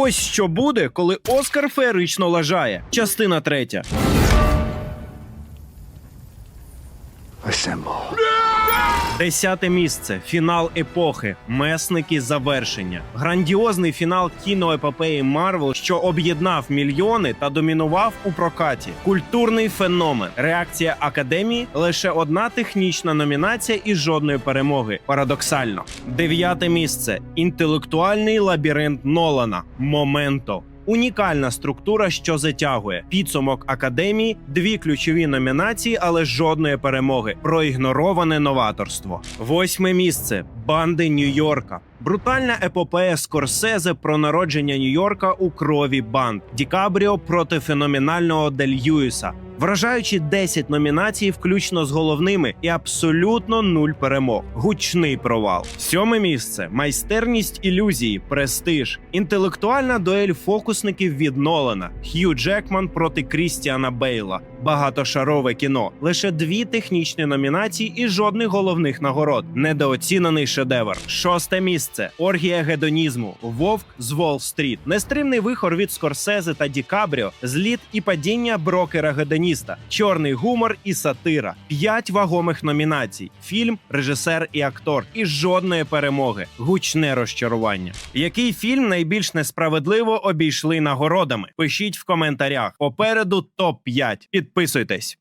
Ось що буде, коли Оскар феєрично лажає. Частина третя. Десяте місце. Фінал епохи. Месники завершення. Грандіозний фінал кіноепопеї Марвел, що об'єднав мільйони та домінував у прокаті. Культурний феномен. Реакція академії лише одна технічна номінація і жодної перемоги. Парадоксально. Дев'яте місце. Інтелектуальний лабіринт Нолана. Моменто. Унікальна структура, що затягує підсумок академії, дві ключові номінації, але жодної перемоги. Проігнороване новаторство. Восьме місце банди Нью-Йорка. Брутальна епопея Скорсезе про народження Нью-Йорка у крові банд. Дікабріо проти феноменального Дель Льюіса. Вражаючи 10 номінацій, включно з головними, і абсолютно нуль перемог. Гучний провал. Сьоме місце майстерність ілюзії, престиж, інтелектуальна дуель фокусників від Нолана, Х'ю Джекман проти Крістіана Бейла. Багатошарове кіно. Лише дві технічні номінації і жодних головних нагород. Недооцінений шедевр. Шосте місце. Оргія гедонізму. Вовк з Уолл-стріт. Нестримний вихор від Скорсезе та Ді Кабріо. Зліт і падіння брокера гедоніста. Чорний гумор і сатира. П'ять вагомих номінацій: фільм, режисер і актор. І жодної перемоги. Гучне розчарування. Який фільм найбільш несправедливо обійшли нагородами? Пишіть в коментарях. Попереду топ 5 Підписуйтесь.